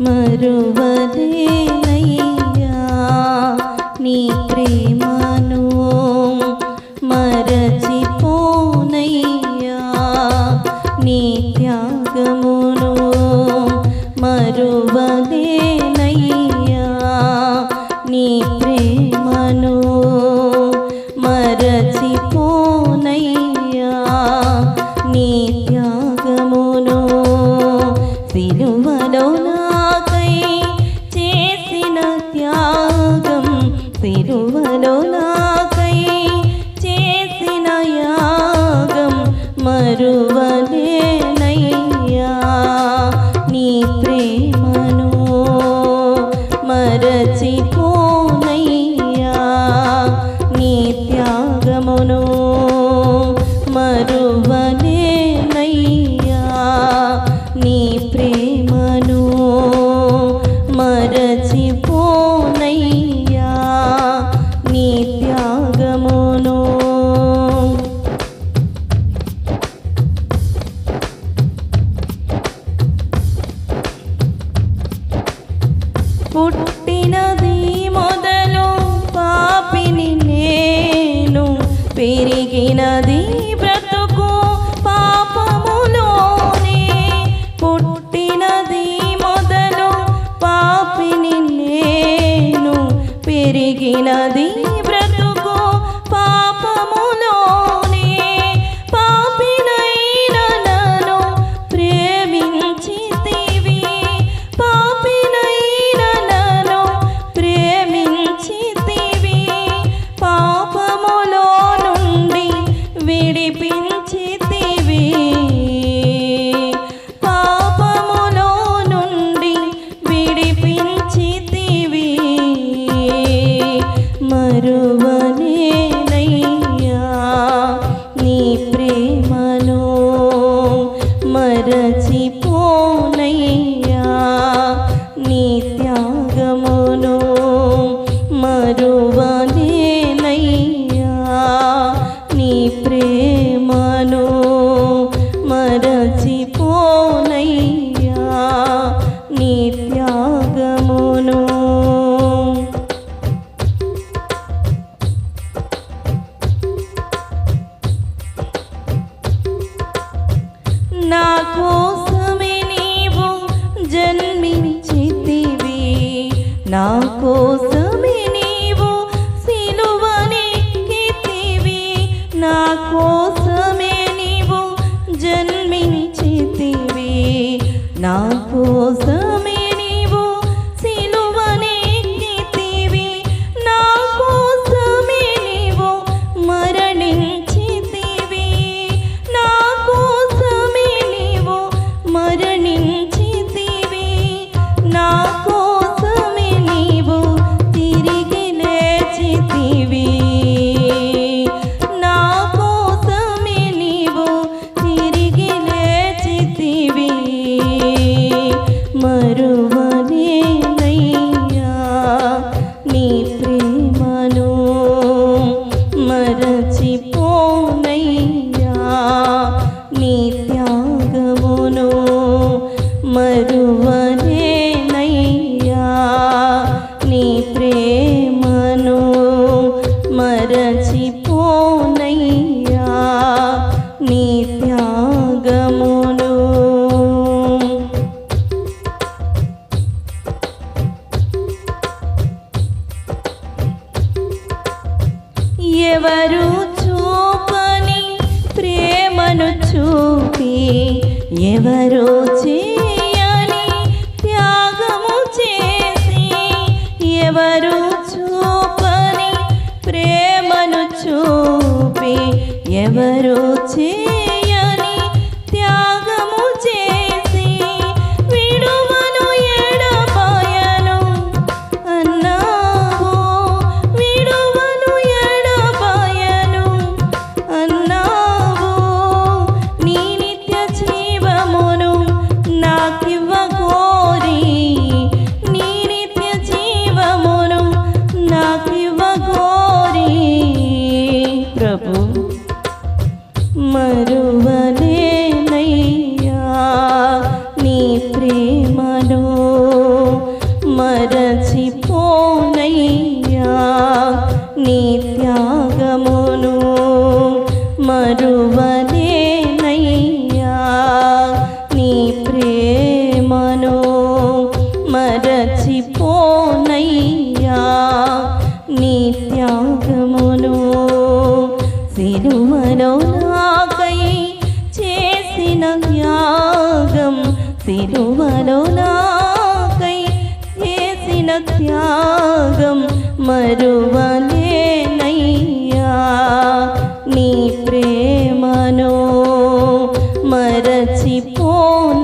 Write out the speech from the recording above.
మరువలేనయ్యా నీ ప్రేమను మరచిపోనయ్యా నీ త్యాగమును మరువ నది బ్రతుకు పాపములోనే పుట్టినది మొదలు పాపిని నేను పెరిగినది విడిపించితివి పాపములో నుండి విడిపించితివి. మరువనేనయ్యా నీ ప్రేమను మరచిపోనయ్యా నీ త్యాగము నా కోసమే నీవు జన్మించితివి. నా కోసమే నీవు సిలువనెక్కితివి నా కోసమే నీవు జన్మించితివి. నా కోసం ఎవరో మరువలేనయ్యా నీ ప్రేమను మరచిపోనయ్యా